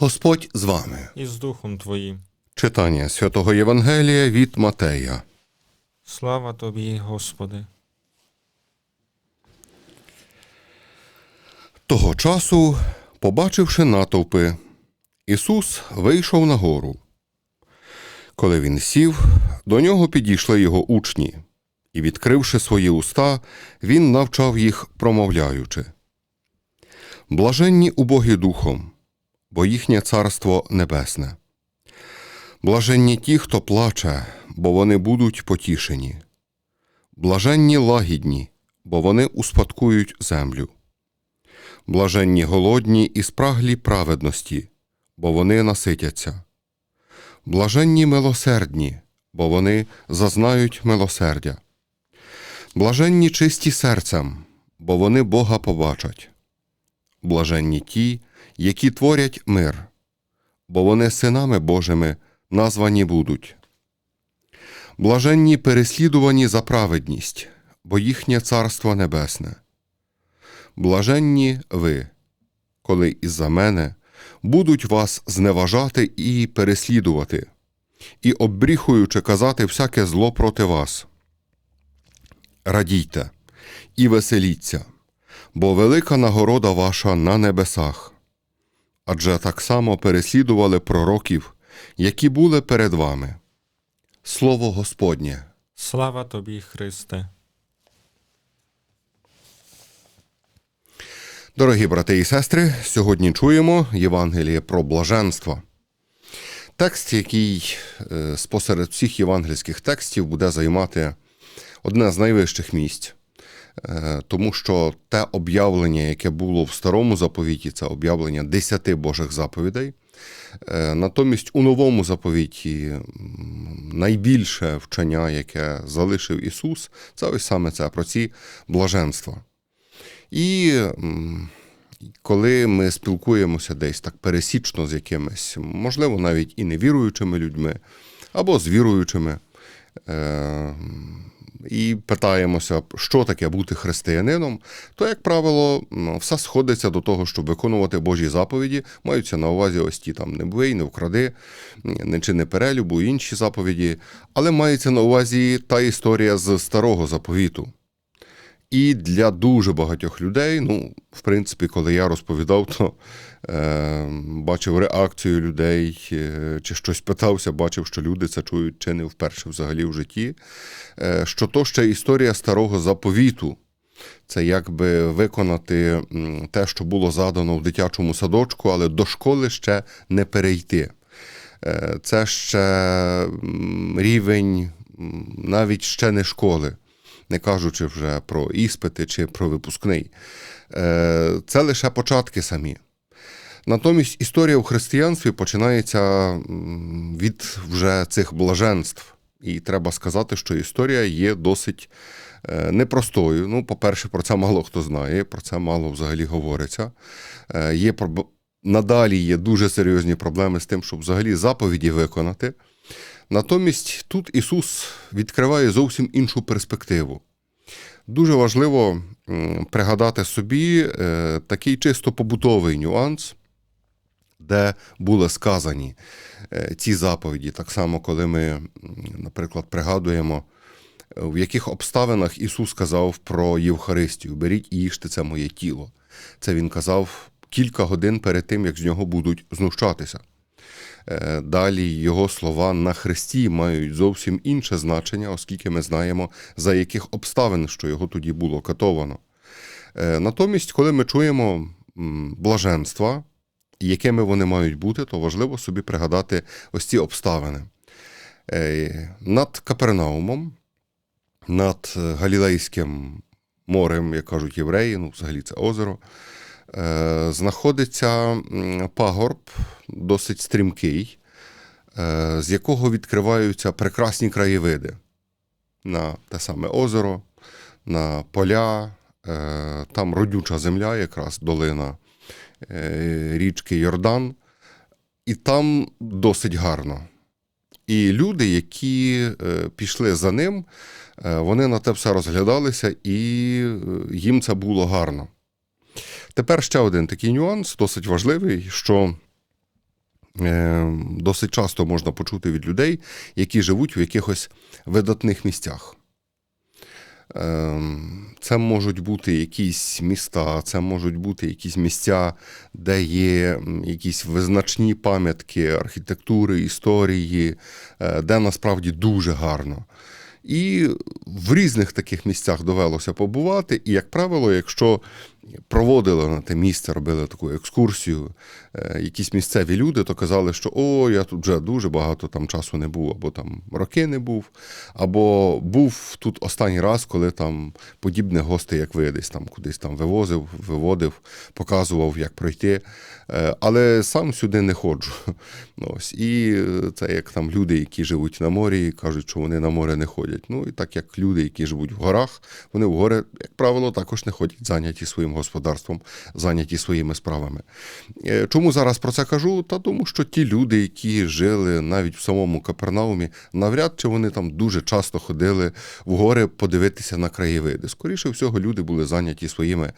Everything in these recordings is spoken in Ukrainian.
Господь з вами. і з Духом Твоїм. Читання святого Євангелія від Матея. Слава Тобі, Господи. Того часу, побачивши натовпи, Ісус вийшов на гору. Коли він сів, до нього підійшли його учні, і, відкривши свої уста, він навчав їх, промовляючи. Блаженні убогі духом, бо їхнє царство небесне. Блаженні ті, хто плаче, бо вони будуть потішені. Блаженні лагідні, бо вони успадкують землю. Блаженні голодні і спраглі праведності, бо вони наситяться. Блаженні милосердні, бо вони зазнають милосердя. Блаженні чисті серцем, бо вони Бога побачать. Блаженні ті, які творять мир, бо вони синами Божими названі будуть. Блаженні переслідувані за праведність, бо їхнє царство небесне. Блаженні ви, коли із-за мене будуть вас зневажати і переслідувати, і оббріхуючи казати всяке зло проти вас. Радійте і веселіться, бо велика нагорода ваша на небесах. Адже так само переслідували пророків, які були перед вами. Слово Господнє. Слава Тобі, Христе. Дорогі брати і сестри, сьогодні чуємо Євангеліє про блаженство. Текст, який е, спосеред всіх євангельських текстів буде займати одне з найвищих місць, Е, тому що те об'явлення, яке було в старому заповіті, це об'явлення десяти Божих заповідей. Е, Натомість у новому заповіті найбільше вчення, яке залишив Ісус, це ось саме це про ці блаженства. І коли ми спілкуємося десь так пересічно з якимись, можливо, навіть і невіруючими людьми, або з віруючими, е, і питаємося, що таке бути християнином, то, як правило, все сходиться до того, щоб виконувати Божі заповіді, маються на увазі ось ті там не бий, не вкради, не чини перелюбу, інші заповіді, але мається на увазі та історія з старого заповіту. І для дуже багатьох людей, ну, в принципі, коли я розповідав, то е, бачив реакцію людей, е, чи щось питався, бачив, що люди це чують чи не вперше взагалі в житті. Е, що то ще історія старого заповіту. Це якби виконати те, що було задано в дитячому садочку, але до школи ще не перейти. Е, Це ще рівень навіть ще не школи не кажучи вже про іспити чи про випускний. Е, Це лише початки самі. Натомість історія у християнстві починається від вже цих блаженств. І треба сказати, що історія є досить е, непростою. Ну, по-перше, про це мало хто знає, про це мало взагалі говориться. Е, Є надалі є дуже серйозні проблеми з тим, щоб взагалі заповіді виконати. Натомість тут Ісус відкриває зовсім іншу перспективу. Дуже важливо пригадати собі е, такий чисто побутовий нюанс, де були сказані е, ці заповіді. Так само, коли ми, наприклад, пригадуємо, е, в яких обставинах Ісус сказав про Євхаристію: беріть і їжте це моє тіло. Це Він казав кілька годин перед тим, як з нього будуть знущатися. Е, Далі його слова на Христі мають зовсім інше значення, оскільки ми знаємо, за яких обставин, що його тоді було катовано. Е, Натомість, коли ми чуємо блаженства, якими вони мають бути, то важливо собі пригадати ось ці обставини. Е, Над Капернаумом, над Галілейським морем, як кажуть євреї, ну, взагалі це озеро, знаходиться пагорб, досить стрімкий, е, з якого відкриваються прекрасні краєвиди на те саме озеро, на поля, е, там родюча земля, якраз долина е, річки Йордан, і там досить гарно. І люди, які е, пішли за ним, е, вони на те все розглядалися, і е, їм це було гарно. Тепер ще один такий нюанс, досить важливий, що е, досить часто можна почути від людей, які живуть в якихось видатних місцях. Ем, Це можуть бути якісь міста, це можуть бути якісь місця, де є якісь визначні пам'ятки архітектури, історії, е, де насправді дуже гарно. І в різних таких місцях довелося побувати. І, як правило, якщо проводили на те місце, робили таку екскурсію, е, якісь місцеві люди, то казали, що о, я тут вже дуже багато там часу не був, або там роки не був, або був тут останній раз, коли там подібних гостей, як ви, десь там кудись там вивозив, виводив, показував, як пройти. Е, Але сам сюди не ходжу. Ось. І е, це як там люди, які живуть на морі, кажуть, що вони на море не ходять. Ну і так як люди, які живуть в горах, вони в гори, як правило, також не ходять, зайняті своїм господарством, зайняті своїми справами. Е, Чому зараз про це кажу? Та тому, що ті люди, які жили навіть в самому Капернаумі, навряд чи вони там дуже часто ходили в гори подивитися на краєвиди. Скоріше всього, люди були зайняті своїми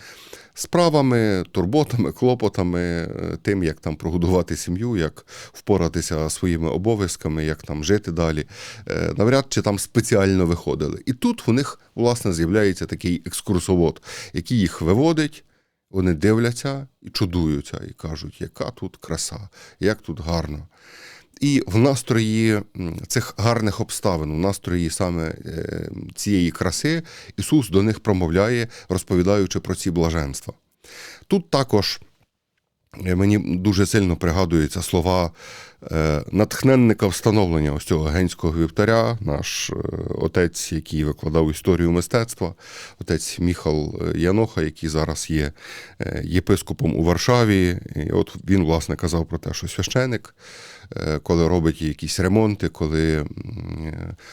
справами, турботами, клопотами, е, тим, як там прогодувати сім'ю, як впоратися своїми обов'язками, як там жити далі. Е, Навряд чи там спеціально виходили. І тут у них, власне, з'являється такий екскурсовод, який їх виводить. Вони дивляться і чудуються, і кажуть, яка тут краса, як тут гарно. І в настрої цих гарних обставин, в настрої саме е, цієї краси, Ісус до них промовляє, розповідаючи про ці блаженства. Тут також е, мені дуже сильно пригадуються слова натхненника встановлення ось цього генського вівтаря, наш е, отець, який викладав історію мистецтва, отець Міхал е, Яноха, який зараз є е, єпископом у Варшаві. І от він, власне, казав про те, що священик, е, коли робить якісь ремонти, коли е,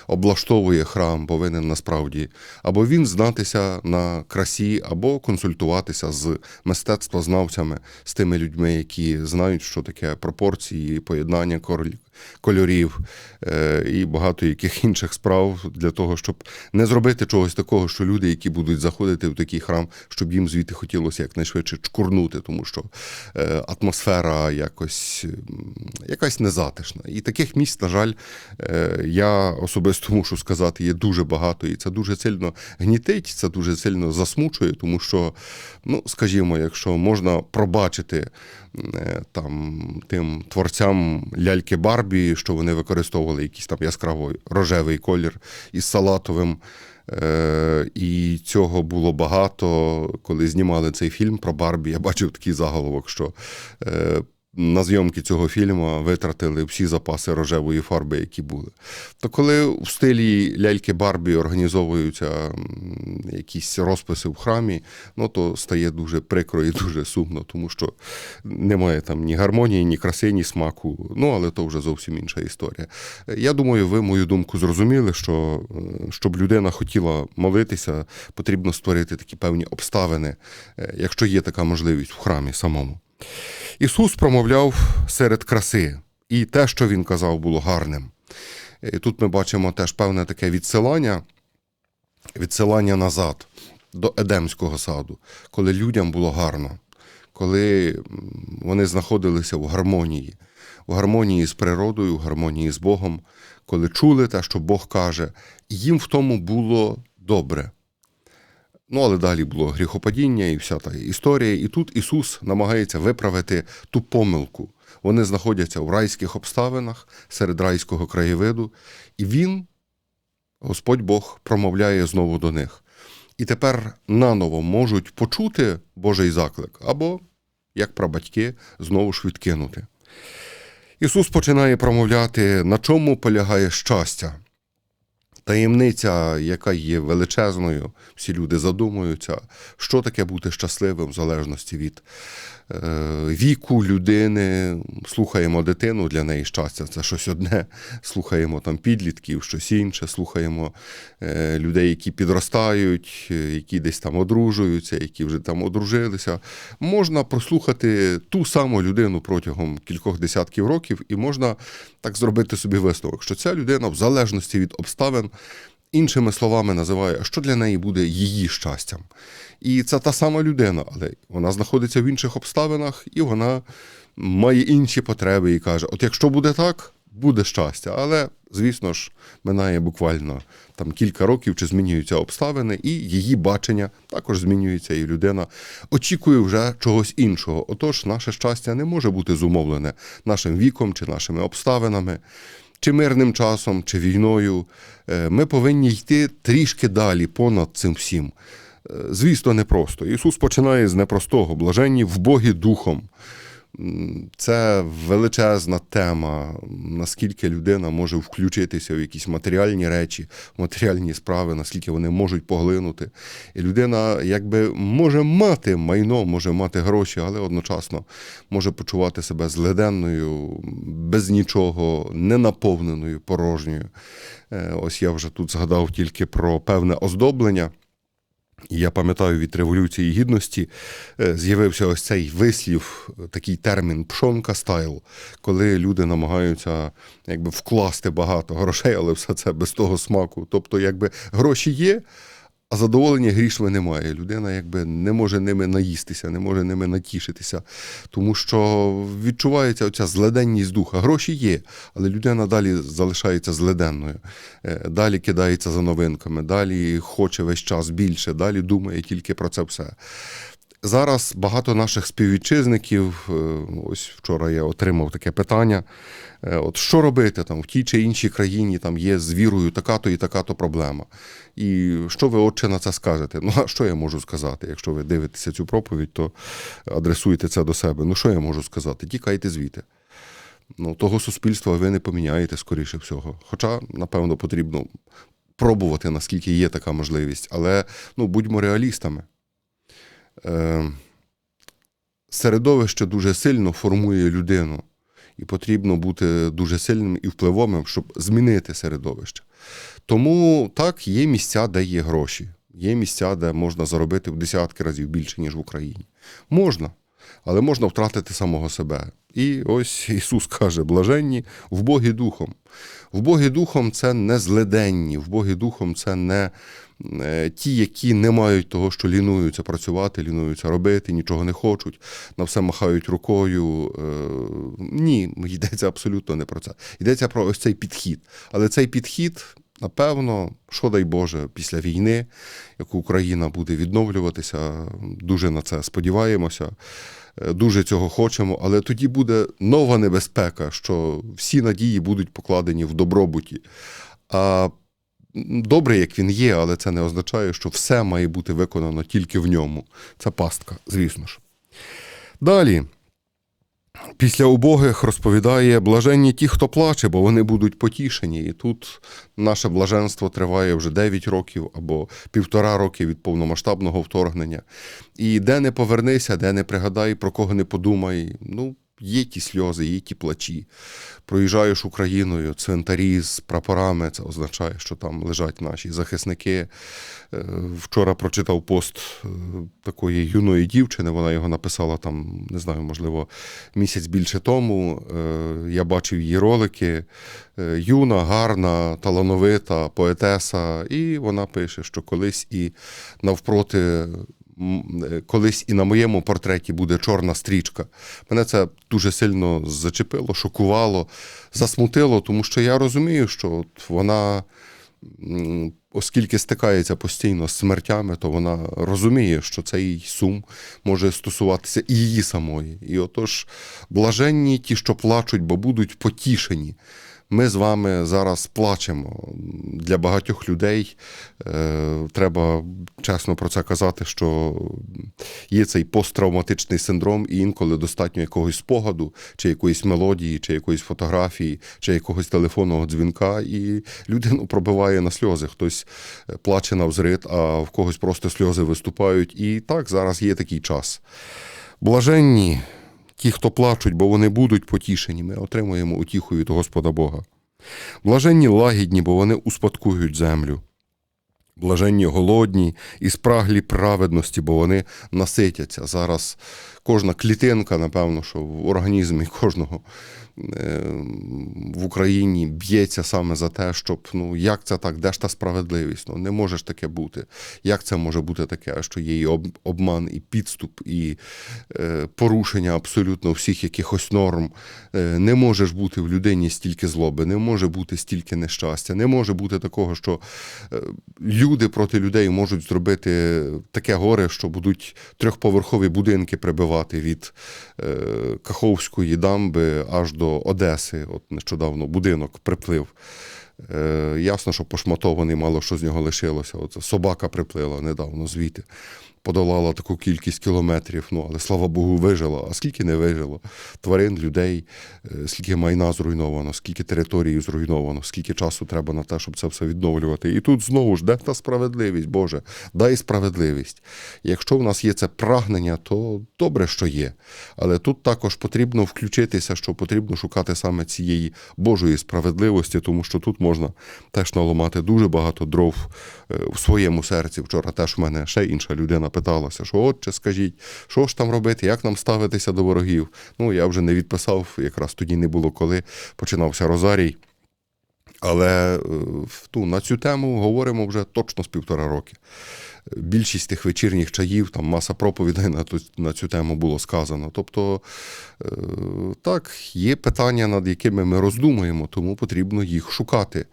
облаштовує храм, повинен насправді або він знатися на красі, або консультуватися з мистецтвознавцями, з тими людьми, які знають, що таке пропорції, поєднання король- кольорів е, і багато яких інших справ для того, щоб не зробити чогось такого, що люди, які будуть заходити в такий храм, щоб їм звідти хотілося якнайшвидше чкурнути, тому що е, атмосфера якось якась незатишна. І таких місць, на жаль, е, я особисто мушу сказати, є дуже багато, і це дуже сильно гнітить, це дуже сильно засмучує, тому що, ну, скажімо, якщо можна пробачити там тим творцям ляльки Барбі, що вони використовували якийсь там яскраво рожевий колір із салатовим. Е, і цього було багато. Коли знімали цей фільм про Барбі, я бачив такий заголовок, що е, на зйомки цього фільму витратили всі запаси рожевої фарби, які були. То коли в стилі ляльки Барбі організовуються якісь розписи в храмі, ну то стає дуже прикро і дуже сумно, тому що немає там ні гармонії, ні краси, ні смаку. Ну, але то вже зовсім інша історія. Я думаю, ви мою думку зрозуміли, що е, щоб людина хотіла молитися, потрібно створити такі певні обставини, е, якщо є така можливість в храмі самому. Ісус промовляв серед краси, і те, що він казав, було гарним. І тут ми бачимо теж певне таке відсилання, відсилання назад до Едемського саду, коли людям було гарно, коли вони знаходилися в гармонії, в гармонії з природою, в гармонії з Богом, коли чули те, що Бог каже, їм в тому було добре. Ну, але далі було гріхопадіння і вся та історія. І тут Ісус намагається виправити ту помилку. Вони знаходяться в райських обставинах серед райського краєвиду, і Він, Господь Бог, промовляє знову до них. І тепер наново можуть почути Божий заклик, або, як прабатьки, знову ж відкинути. Ісус починає промовляти, на чому полягає щастя. Таємниця, яка є величезною, всі люди задумуються, що таке бути щасливим в залежності від віку людини, слухаємо дитину, для неї щастя це щось одне. Слухаємо там підлітків, щось інше, слухаємо е, людей, які підростають, е, які десь там одружуються, які вже там одружилися. Можна прослухати ту саму людину протягом кількох десятків років, і можна так зробити собі висновок, що ця людина, в залежності від обставин, іншими словами називає, що для неї буде її щастям. І це та сама людина, але вона знаходиться в інших обставинах, і вона має інші потреби і каже: от якщо буде так, буде щастя. Але, звісно ж, минає буквально там кілька років, чи змінюються обставини, і її бачення також змінюється, і людина очікує вже чогось іншого. Отож, наше щастя не може бути зумовлене нашим віком чи нашими обставинами. Чи мирним часом, чи війною, Е, ми повинні йти трішки далі понад цим всім. Е, Звісно, непросто. Ісус починає з непростого, блаженні в Богі духом. Це величезна тема, наскільки людина може включитися в якісь матеріальні речі, матеріальні справи, наскільки вони можуть поглинути. І людина якби може мати майно, може мати гроші, але одночасно може почувати себе зледенною, без нічого, ненаповненою, порожньою. Е, Ось я вже тут згадав тільки про певне оздоблення. Я пам'ятаю, від Революції Гідності е, з'явився ось цей вислів, такий термін пшонка стайл, коли люди намагаються якби, вкласти багато грошей, але все це без того смаку. Тобто, якби гроші є, а задоволення грішми немає. Людина якби не може ними наїстися, не може ними натішитися, тому що відчувається оця зледенність духа. Гроші є, але людина далі залишається зледенною, Е, далі кидається за новинками, далі хоче весь час більше, далі думає тільки про це все. Зараз багато наших співвітчизників, е, ось вчора я отримав таке питання. е, От що робити там в тій чи іншій країні там є з вірою така-то і така-то проблема. І що ви, отче, на це скажете? Ну, а що я можу сказати? Якщо ви дивитеся цю проповідь, то адресуйте це до себе. Ну, що я можу сказати? Тікайте звідти. Ну, того суспільства ви не поміняєте, скоріше всього. Хоча, напевно, потрібно пробувати, наскільки є така можливість. Але ну, будьмо реалістами. Е, середовище дуже сильно формує людину, і потрібно бути дуже сильним і впливовим, щоб змінити середовище. Тому так, є місця, де є гроші, є місця, де можна заробити в десятки разів більше, ніж в Україні. Можна, але можна втратити самого себе. І ось Ісус каже: блаженні в Богі духом. В Богі духом це не зледенні, в Богі духом це не ті, які не мають того, що лінуються працювати, лінуються робити, нічого не хочуть, на все махають рукою. Е, Ні, йдеться абсолютно не про це. Йдеться про ось цей підхід. Але цей підхід. Напевно, що дай Боже, після війни, яку Україна буде відновлюватися, дуже на це сподіваємося, е, дуже цього хочемо, але тоді буде нова небезпека, що всі надії будуть покладені в добробуті. А добре, як він є, але це не означає, що все має бути виконано тільки в ньому. Це пастка, звісно ж. Далі. Після убогих розповідає блаженні ті, хто плаче, бо вони будуть потішені. І тут наше блаженство триває вже 9 років або півтора роки від повномасштабного вторгнення. І де не повернися, де не пригадай, про кого не подумай. Ну, є ті сльози, є ті плачі. Проїжджаєш Україною, цвинтарі з прапорами, це означає, що там лежать наші захисники. Е, Вчора прочитав пост е, такої юної дівчини, вона його написала там, не знаю, можливо, місяць більше тому. Е, Я бачив її ролики. Юна, гарна, талановита поетеса, і вона пише, що колись і навпроти. Е, Колись і на моєму портреті буде чорна стрічка. Мене це дуже сильно зачепило, шокувало, засмутило, тому що я розумію, що от вона, оскільки стикається постійно з смертями, то вона розуміє, що цей сум може стосуватися і її самої. І отож, блаженні ті, що плачуть, бо будуть потішені. Ми з вами зараз плачемо. Для багатьох людей е, треба чесно про це казати, що є цей посттравматичний синдром, і інколи достатньо якогось спогаду, чи якоїсь мелодії, чи якоїсь фотографії, чи якогось телефонного дзвінка, і людину пробиває на сльози. Хтось е, плаче на взрит, а в когось просто сльози виступають. І так, зараз є такий час. Блаженні ті, хто плачуть, бо вони будуть потішені. Ми отримуємо утіху від Господа Бога. Блаженні лагідні, бо вони успадкують землю. Блаженні голодні і спраглі праведності, бо вони наситяться. Зараз кожна клітинка, напевно, що в організмі кожного е, в Україні б'ється саме за те, щоб ну як це так, де ж та справедливість? Ну не може ж таке бути. Як це може бути таке, що є і обман, і підступ, і е, порушення абсолютно всіх якихось норм? Е, не може ж бути в людині стільки злоби, не може бути стільки нещастя, не може бути такого, що люди проти людей можуть зробити таке горе, що будуть трьохповерхові будинки прибивати від е, Каховської дамби аж до Одеси. От нещодавно будинок приплив. Е, ясно, що пошматований, мало що з нього лишилося. От собака приплила недавно звідти. Подолала таку кількість кілометрів, ну але слава Богу, вижила. А скільки не вижило? Тварин, людей, е, скільки майна зруйновано, скільки території зруйновано, скільки часу треба на те, щоб це все відновлювати. І тут знову ж де та справедливість, Боже, дай справедливість. Якщо в нас є це прагнення, то добре, що є. Але тут також потрібно включитися, що потрібно шукати саме цієї Божої справедливості, тому що тут можна теж наламати дуже багато дров е, в своєму серці. Вчора теж в мене ще інша людина питалася, що отче, скажіть, що ж там робити, як нам ставитися до ворогів? Ну, я вже не відписав, якраз тоді не було коли починався Розарій. Але ну, на цю тему говоримо вже точно з півтора роки. Більшість тих вечірніх чаїв, там маса проповідей на, ту, на цю тему було сказано. Тобто, е, так, є питання, над якими ми роздумуємо, тому потрібно їх шукати.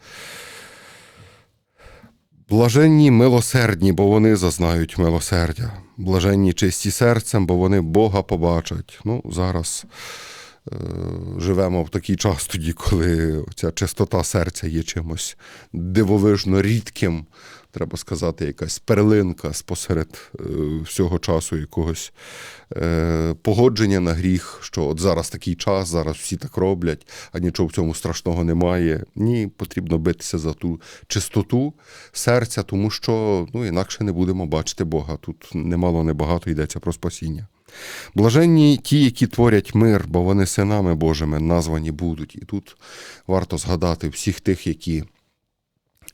Блаженні милосердні, бо вони зазнають милосердя. Блаженні чисті серцем, бо вони Бога побачать. Ну, зараз е, живемо в такий час тоді, коли ця чистота серця є чимось дивовижно рідким. Треба сказати, якась перлинка спосеред е, всього часу якогось е, погодження на гріх, що от зараз такий час, зараз всі так роблять, а нічого в цьому страшного немає. Ні, потрібно битися за ту чистоту серця, тому що ну, інакше не будемо бачити Бога. Тут немало небагато йдеться про спасіння. Блаженні ті, які творять мир, бо вони синами Божими названі будуть. І тут варто згадати всіх тих, які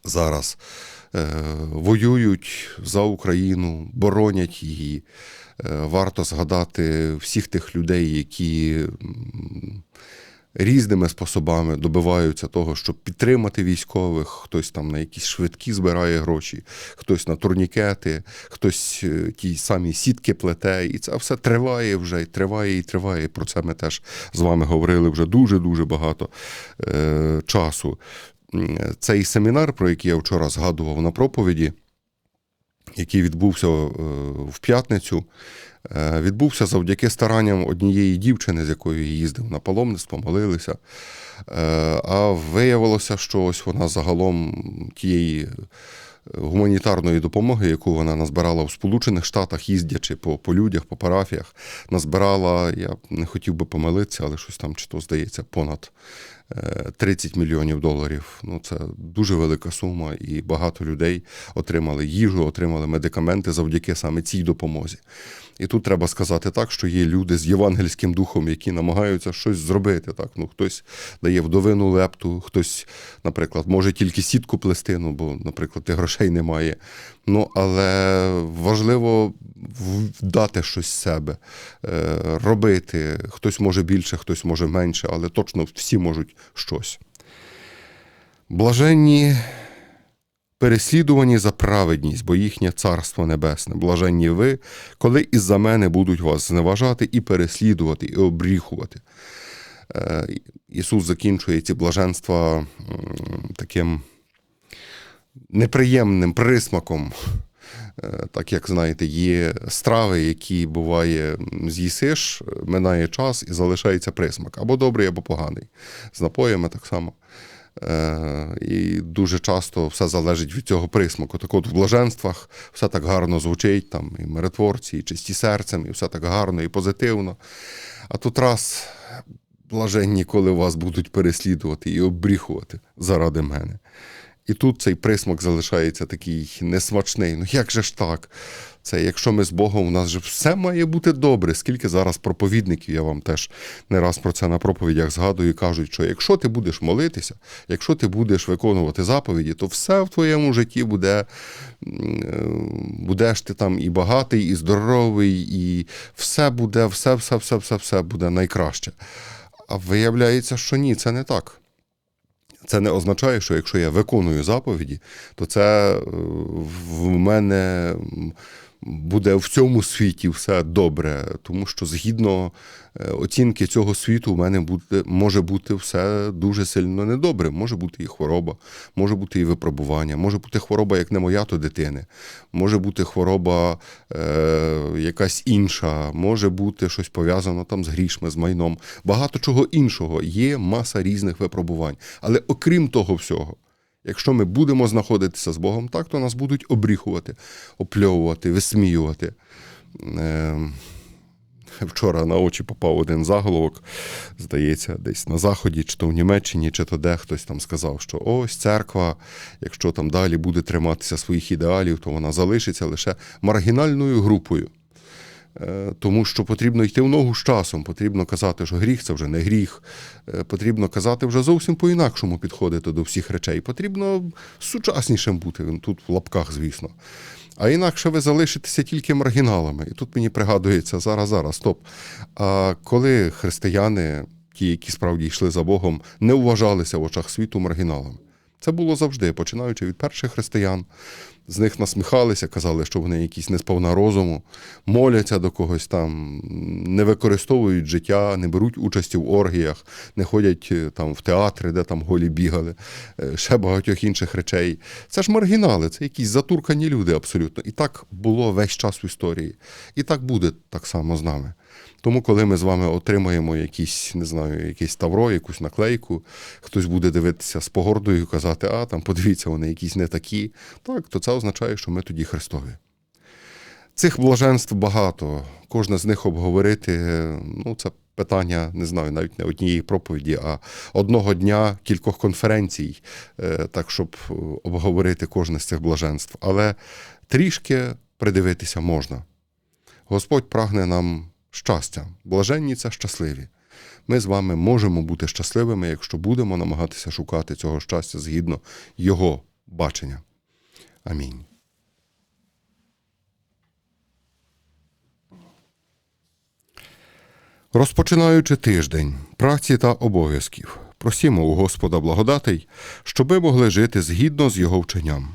зараз е, воюють за Україну, боронять її. Е, варто згадати всіх тих людей, які різними способами добиваються того, щоб підтримати військових. Хтось там на якісь швидкі збирає гроші, хтось на турнікети, хтось е, ті самі сітки плете. І це все триває вже, і триває і триває. Про це ми теж з вами говорили вже дуже-дуже багато е, часу. Цей семінар, про який я вчора згадував на проповіді, який відбувся е, в п'ятницю, е, відбувся завдяки старанням однієї дівчини, з якою я їздив на паломництво, молилися. Е, А виявилося, що ось вона загалом тієї гуманітарної допомоги, яку вона назбирала в Сполучених Штатах, їздячи по, по людях, по парафіях, назбирала, я не хотів би помилитися, але щось там чи то здається, понад 30 мільйонів доларів. Ну, це дуже велика сума, і багато людей отримали їжу, отримали медикаменти завдяки саме цій допомозі. І тут треба сказати так, що є люди з євангельським духом, які намагаються щось зробити. Так? Ну, хтось дає вдовину лепту, хтось, наприклад, може тільки сітку плести, ну, бо, наприклад, і грошей немає. Ну, але важливо дати щось з себе, е, робити. Хтось може більше, хтось може менше, але точно всі можуть щось. Блаженні переслідувані за праведність, бо їхнє царство небесне. Блаженні ви, коли із-за мене будуть вас зневажати і переслідувати, і обріхувати. Е, Ісус закінчує ці блаженства таким неприємним присмаком. Е, Так як знаєте, є страви, які буває, з'їсиш, минає час і залишається присмак. Або добрий, або поганий. З напоями так само. Е, І дуже часто все залежить від цього присмаку. Так от в блаженствах все так гарно звучить, там і миротворці, і чисті серцем, і все так гарно і позитивно. А тут раз блаженні, коли вас будуть переслідувати і обріхувати заради мене. І тут цей присмак залишається такий несмачний. Ну як же ж так? Це якщо ми з Богом, у нас же все має бути добре. Скільки зараз проповідників, я вам теж не раз про це на проповідях згадую, кажуть, що якщо ти будеш молитися, якщо ти будеш виконувати заповіді, то все в твоєму житті буде, будеш ти там і багатий, і здоровий, і все буде, все, все, все, все, все буде найкраще. А виявляється, що ні, це не так. Це не означає, що якщо я виконую заповіді, то це е, в мене буде в цьому світі все добре, тому що згідно е, оцінки цього світу, в мене буде, може бути все дуже сильно недобре. Може бути і хвороба, може бути і випробування, може бути хвороба, як не моя, то дитини, може бути хвороба е, якась інша, може бути щось пов'язано там з грішми, з майном. Багато чого іншого. Є маса різних випробувань. Але окрім того всього, Якщо ми будемо знаходитися з Богом так, то нас будуть обріхувати, опльовувати, висміювати. Е, Вчора на очі попав один заголовок, здається, десь на Заході, чи то в Німеччині, чи то де хтось там сказав, що ось церква, якщо там далі буде триматися своїх ідеалів, то вона залишиться лише маргінальною групою. Е, Тому що потрібно йти в ногу з часом, потрібно казати, що гріх це вже не гріх. Е, Потрібно казати вже зовсім по-інакшому підходити до всіх речей. Потрібно сучаснішим бути, тут в лапках, звісно. А інакше ви залишитеся тільки маргіналами. І тут мені пригадується зараз, зараз, стоп. А коли християни, ті, які справді йшли за Богом, не вважалися в очах світу маргіналами. Це було завжди, починаючи від перших християн. З них насміхалися, казали, що вони якісь не сповна розуму, моляться до когось там, не використовують життя, не беруть участі в оргіях, не ходять е, там в театри, де там голі бігали, е, ще багатьох інших речей. Це ж маргінали, це якісь затуркані люди абсолютно. І так було весь час в історії. І так буде так само з нами. Тому, коли ми з вами отримаємо якісь, не знаю, якесь тавро, якусь наклейку, хтось буде дивитися з погордою і казати, а там подивіться, вони якісь не такі, так, то це означає, що ми тоді Христові. Цих блаженств багато. Кожне з них обговорити, ну, це питання, не знаю, навіть не однієї проповіді, а одного дня кількох конференцій, е, так, щоб обговорити кожне з цих блаженств. Але трішки придивитися можна. Господь прагне нам щастя. Блаженні це щасливі. Ми з вами можемо бути щасливими, якщо будемо намагатися шукати цього щастя згідно Його бачення. Амінь. Розпочинаючи тиждень праці та обов'язків, просімо у Господа благодатей, щоби могли жити згідно з Його вченням.